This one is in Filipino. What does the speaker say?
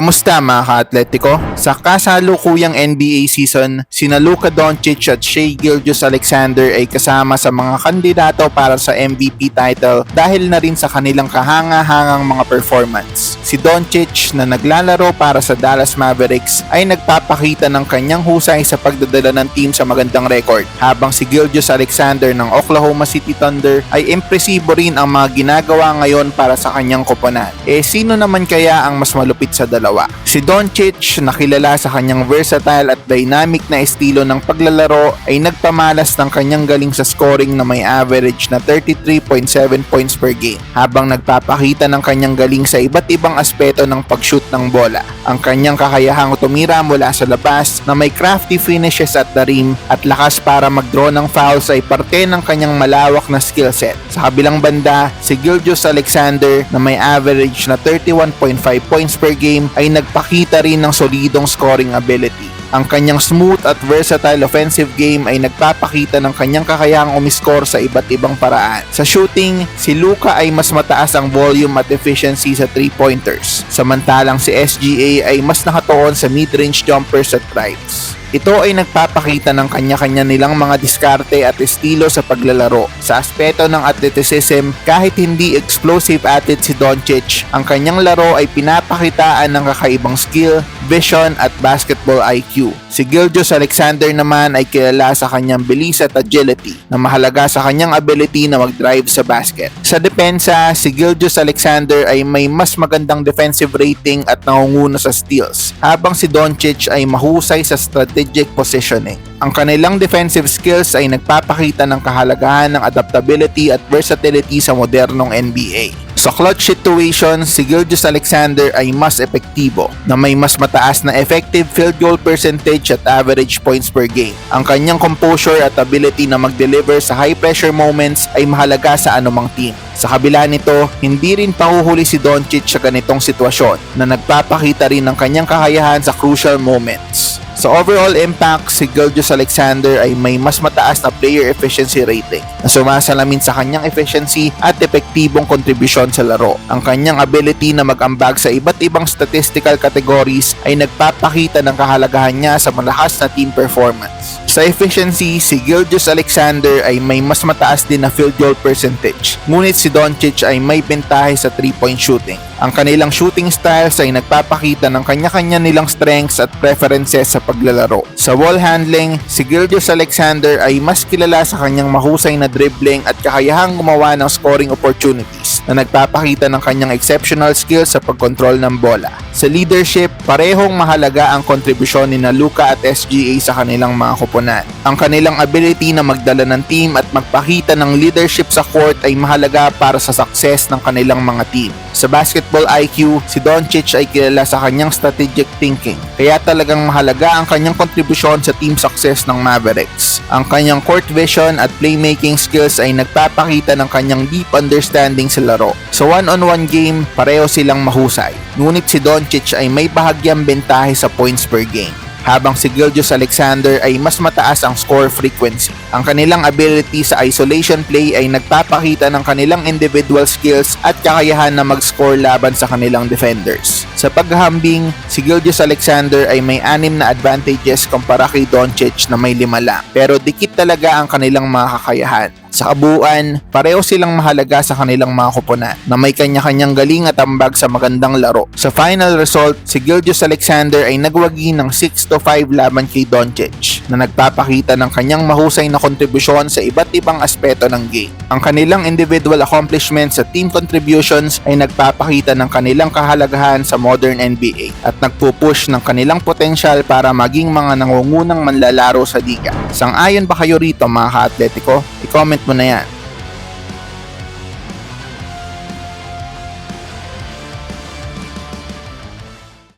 Kumusta mga ka-atletiko? Sa kasalukuyang NBA season, sina Luka Doncic at Shea Gilgeous Alexander ay kasama sa mga kandidato para sa MVP title dahil na rin sa kanilang kahanga-hangang mga performance. Si Doncic na naglalaro para sa Dallas Mavericks ay nagpapakita ng kanyang husay sa pagdadala ng team sa magandang record, habang si Gilgeous Alexander ng Oklahoma City Thunder ay impresibo rin ang mga ginagawa ngayon para sa kanyang koponan. Eh sino naman kaya ang mas malupit sa dalawa? Si Doncic, nakilala sa kanyang versatile at dynamic na estilo ng paglalaro ay nagpamalas ng kanyang galing sa scoring na may average na 33.7 points per game habang nagpapakita ng kanyang galing sa iba't ibang aspeto ng pag-shoot ng bola. Ang kanyang kakayahang tumira mula sa labas na may crafty finishes at the rim at lakas para mag-draw ng fouls ay parte ng kanyang malawak na skill set. Sa kabilang banda, si Gilgeous Alexander na may average na 31.5 points per game ay nagpakita rin ng solidong scoring ability. Ang kanyang smooth at versatile offensive game ay nagpapakita ng kanyang kakayahang umiscore sa iba't ibang paraan. Sa shooting, si Luka ay mas mataas ang volume at efficiency sa 3-pointers, samantalang si SGA ay mas nakatuon sa mid-range jumpers at drives. Ito ay nagpapakita ng kanya-kanya nilang mga diskarte at estilo sa paglalaro. Sa aspeto ng athleticism, kahit hindi explosive athlete si Doncic, ang kanyang laro ay pinapakitaan ng kakaibang skill, vision at basketball IQ. Si Gilgeous Alexander naman ay kilala sa kanyang bilis at agility na mahalaga sa kanyang ability na mag-drive sa basket. Sa depensa, si Gilgeous Alexander ay may mas magandang defensive rating at nangunguna sa steals, habang si Doncic ay mahusay sa strategic positioning. Ang kanilang defensive skills ay nagpapakita ng kahalagahan ng adaptability at versatility sa modernong NBA. Sa clutch situation, si Gilgeous Alexander ay mas epektibo na may mas mataas na effective field goal percentage at average points per game. Ang kanyang composure at ability na mag-deliver sa high pressure moments ay mahalaga sa anumang team. Sa kabila nito, hindi rin pahuhuli si Doncic sa ganitong sitwasyon na nagpapakita rin ng kanyang kakayahan sa crucial moments. Sa overall impact, si Gilgeous Alexander ay may mas mataas na player efficiency rating na sumasalamin sa kanyang efficiency at epektibong kontribusyon sa laro. Ang kanyang ability na mag-ambag sa iba't ibang statistical categories ay nagpapakita ng kahalagahan niya sa malakas na team performance. Sa efficiency, si Gilgeous Alexander ay may mas mataas din na field goal percentage, ngunit si Doncic ay may bentahe sa 3-point shooting. Ang kanilang shooting styles ay nagpapakita ng kanya-kanya nilang strengths at preferences sa paglalaro. Sa wall handling, si Gilgeous Alexander ay mas kilala sa kanyang mahusay na dribbling at kakayahang gumawa ng scoring opportunities na nagpapakita ng kanyang exceptional skills sa pagkontrol ng bola. Sa leadership, parehong mahalaga ang kontribusyon ni na at SGA sa kanilang mga koponan. Ang kanilang ability na magdala ng team at magpakita ng leadership sa court ay mahalaga para sa success ng kanilang mga team. Sa basketball IQ, si Doncic ay kilala sa kanyang strategic thinking, kaya talagang mahalaga ang kanyang kontribusyon sa team success ng Mavericks. Ang kanyang court vision at playmaking skills ay nagpapakita ng kanyang deep understanding sa laro. Sa one-on-one game, pareho silang mahusay. Ngunit si Doncic ay may bahagyang bentahe sa points per game habang si Gilgeous Alexander ay mas mataas ang score frequency. Ang kanilang ability sa isolation play ay nagpapakita ng kanilang individual skills at kakayahan na mag-score laban sa kanilang defenders. Sa paghahambing, si Gilgeous Alexander ay may anim na advantages kumpara kay Doncic na may lima lang. Pero dikit talaga ang kanilang mga kakayahan. Sa kabuuan, pareho silang mahalaga sa kanilang mga koponan na may kanya-kanyang galing at ambag sa magandang laro. Sa final result, si Gilgeous Alexander ay nagwagi ng 6 to 5 laban kay Doncic na nagpapakita ng kanyang mahusay na kontribusyon sa iba't ibang aspeto ng game. Ang kanilang individual accomplishments sa team contributions ay nagpapakita ng kanilang kahalagahan sa modern NBA at nagpupush ng kanilang potensyal para maging mga nangungunang manlalaro sa liga. Sang-ayon ba kayo rito mga ka-atletiko? I-comment mo na yan.